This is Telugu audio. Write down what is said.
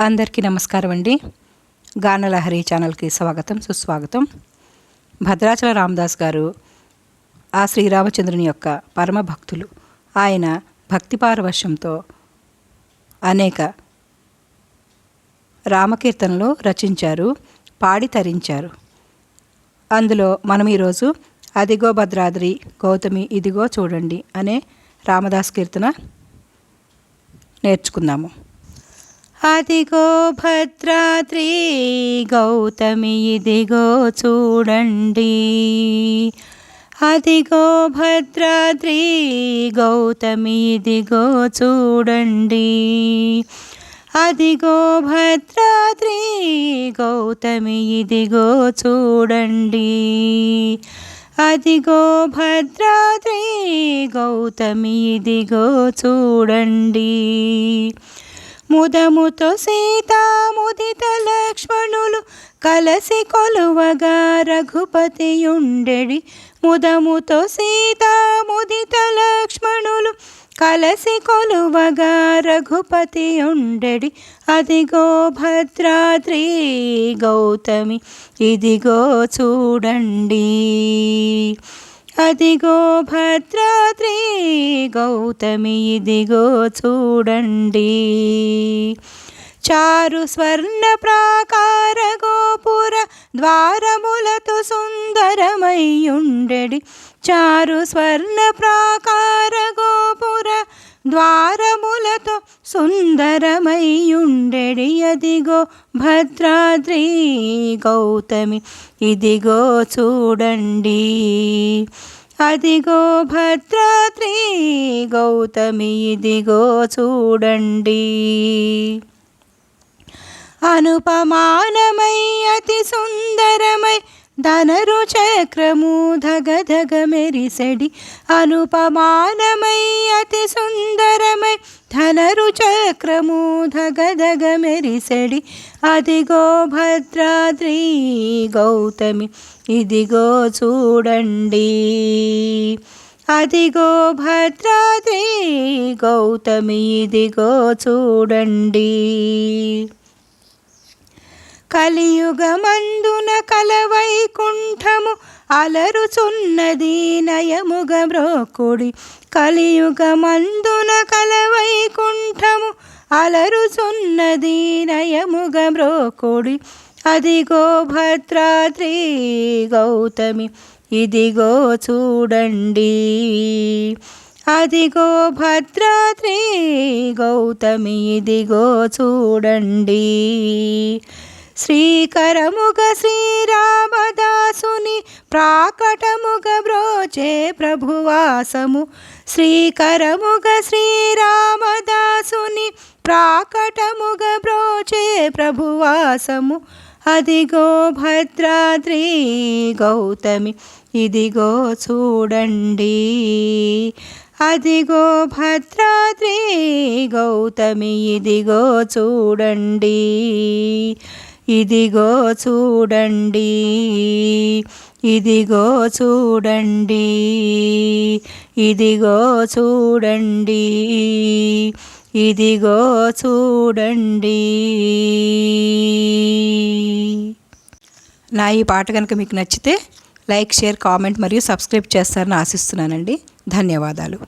అందరికీ నమస్కారం అండి. గానలహరి ఛానల్కి స్వాగతం సుస్వాగతం. భద్రాచల రామదాస్ గారు ఆ శ్రీరామచంద్రుని యొక్క పరమ భక్తులు. ఆయన భక్తి పారవశ్యంతో అనేక రామకీర్తనలు రచించారు పాడి తరించారు. అందులో మనం ఈరోజు అదిగో భద్రాద్రి గౌతమి ఇదిగో చూడండి అనే రామదాస్ కీర్తన నేర్చుకుందాము. అదిగో భద్రాద్రి గౌతమి ఇదిగో చూడండి. అదిగో భద్రాద్రి గౌతమి ఇదిగో చూడండి. అదిగో భద్రాద్రి గౌతమి ఇదిగో చూడండి. అదిగో భద్రాద్రి గౌతమి ఇదిగో చూడండి. ముదముతో సీతాముదిత లక్ష్మణులు కలసి కొలువగా రఘుపతి ఉండెడి ముదముతో సీతాముదిత లక్ష్మణులు కలసి కొలువగా రఘుపతి ఉండెడి అదిగో భద్రాద్రి గౌతమి ఇదిగో చూడండి. అదిగో భద్రాద్రి గౌతమి ఇదిగో చూడండి. చారు స్వర్ణ ప్రాకార గోపుర ద్వారములతో సుందరమయ్యుండెడి చారు స్వర్ణ ప్రాకార గోపుర ద్వారములతో సుందరమయ్యుండెడి అదిగో భద్రాద్రి గౌతమి. ఇదిగో చూడండి. అదిగో భద్రాద్రి గౌతమి ఇదిగో చూడండి. అనుపమానమై అతి సుందరమై ధనరు చక్రము ధగధగ మెరిసెడి అనుపమానమై అతి సుందరమై ధనరు చక్రము ధగధగ మెరిసెడి. అదిగో భద్రాద్రి గౌతమి ఇదిగో చూడండి. అదిగో భద్రాద్రి గౌతమి ఇదిగో చూడండి. కలియుగమందున కలవైకుంఠము అలరుచున్నది నయముగ బ్రోకుడి. కలియుగమందున కలవైకుంఠము అలరుచున్నది నయముగ బ్రోకుడి. అదిగో భద్రాద్రి గౌతమి ఇదిగో చూడండి. అదిగో భద్రాద్రి గౌతమి ఇదిగో చూడండి. శ్రీకరముగ శ్రీరామదాసుని ప్రాకటముగ బ్రోచే ప్రభువాసము. శ్రీకరముగ శ్రీరామదాసుని ప్రాకటముగ బ్రోచే ప్రభువాసము. అదిగో భద్రాద్రి గౌతమి ఇదిగో చూడండి. అదిగో భద్రాద్రి గౌతమి ఇదిగో చూడండి. ఇదిగో చూడండి ఇదిగో చూడండి ఇదిగో చూడండి ఇదిగో చూడండి. నా ఈ పాట కనుక మీకు నచ్చితే లైక్ షేర్ కామెంట్ మరియు సబ్స్క్రైబ్ చేస్తారని ఆశిస్తున్నానండి. ధన్యవాదాలు.